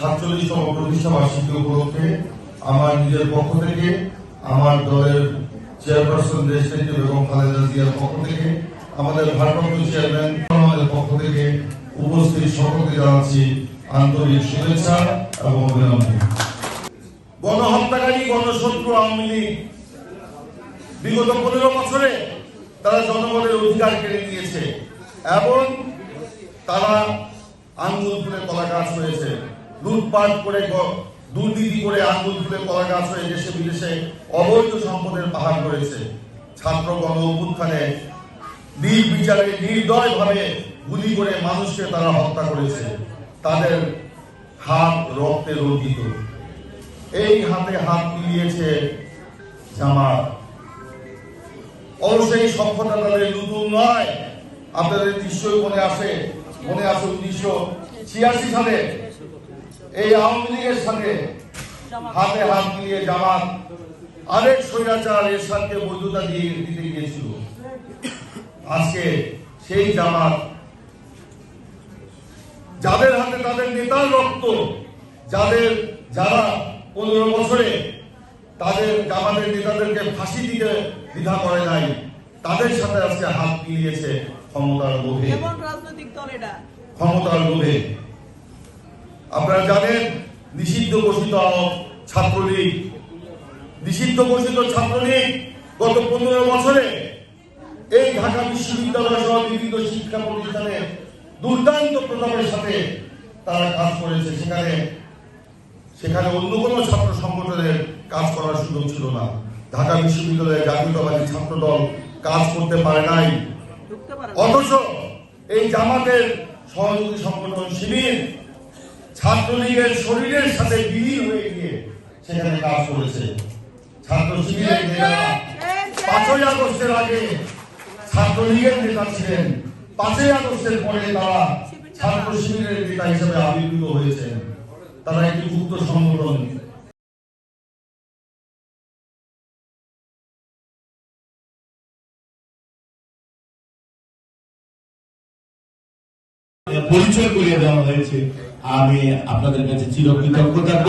সাতচল্লিশতম প্রতিষ্ঠা বার্ষিকী উপলক্ষে আমার নিজের পক্ষ থেকে, আমার দলের চেয়ারপারসন দেশ নেত্রী খালেদা জিয়ার পক্ষ থেকে, আমাদের ভারপ্রাপ্ত চেয়ারম্যান আমাদের পক্ষ থেকে উপস্থিত সকলকে জানাচ্ছি আন্তরিক শুভেচ্ছা এবং অভিনন্দন। গণহত্যাকারী, গণশত্রু আওয়ামী লীগ বিগত পনেরো বছরে তারা জনগণের অধিকার কেড়ে নিয়েছে এবং তারা ফুলে কলা গাছ হয়েছে। লুটপাট করে দুর্নীতি করে ফুলে কলা গাছ হয়ে দেশে বিদেশে অবৈধ সম্পদের পাহাড় করেছে। ছাত্র গণ অভ্যুত্থানে নির্বিচারে নির্দয় ভাবে গুলি করে মানুষকে তারা হত্যা করেছে। তাদের হাত রক্তে রঞ্জিত। এই হাতে হাত মিলিয়েছে জামাত। অবশ্যই সভ্যতা তাদের নতুন নয়। আপনাদের নিশ্চয়ই মনে আসে, মনে আছে উনিশশো ছিয়াশি সালে এই আওয়ামী লীগের সাথে হাতে হাত মিলিয়ে জামাত আরেক স্বৈরাচার এরশাদকে বৈধতা দিয়ে দিতে গিয়েছিল। আজকে সেই জামাত যাদের হাতে তাদের নেতার রক্ত যাদের যারা পনেরো বছরে তাদের জামাতের নেতাদেরকে ফাঁসি দিতে দ্বিধা করে নাই তাদের সাথে আজকে হাত মিলিয়েছে ক্ষমতার লোভে। ক্ষমতার লোভে। আপনারা জানেন নিষিদ্ধ ঘোষিত ছাত্রলীগ। নিষিদ্ধ ঘোষিত ছাত্রলীগ গত পনেরো বছরে এই ঢাকা বিশ্ববিদ্যালয় সহ বিভিন্ন শিক্ষা প্রতিষ্ঠানে দুর্দান্ত প্রতাপের সাথে তারা কাজ করেছে। সেখানে সেখানে অন্য কোনো ছাত্র সংগঠনের কাজ করার সুযোগ ছিল না। ঢাকা বিশ্ববিদ্যালয়ের জাতীয়তাবাদী ছাত্র দল কাজ করতে পারে নাই। অথচ এই জামাতের সহযোগী সংগঠন শিবির ছাত্রলীগের শরীরের সাথে বিলীন হয়ে গিয়ে সেখানে কাজ করেছে। ছাত্র শিবিরের নেতারা পাঁচই আগস্টের আগে ছাত্রলীগের নেতা ছিলেন। পাঁচই আগস্টের পরে তারা ছাত্র শিবিরের নেতা হিসেবে আবির্ভূত হয়েছেন। তারা একটি গুপ্ত সংগঠন। পরিচয় করিয়ে দেওয়া হয়েছে। আমি আপনাদের কাছে চিরকৃতজ্ঞ থাকব।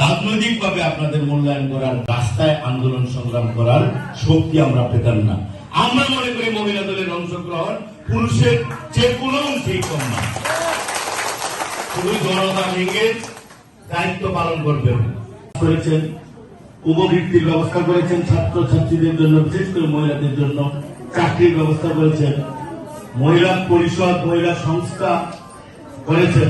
রাজনৈতিক ভাবে আপনাদের মূল্যায়ন করার রাস্তায় আন্দোলন সংগ্রাম করার শক্তি আমরা পেতাম না। আমরা মনে করি মহিলা দলের অংশগ্রহণ পুরুষের যে কোনো অংশেই কম না। শুধু জনতা ভেঙে দায়িত্ব পালন করবেন করেছেন, উপবৃত্তির ব্যবস্থা করেছেন ছাত্র ছাত্রীদের জন্য, বিশেষ করে মহিলাদের জন্য চাকরির ব্যবস্থা করেছেন। মহিলা পরিষদ, মহিলা সংস্থা করেছেন।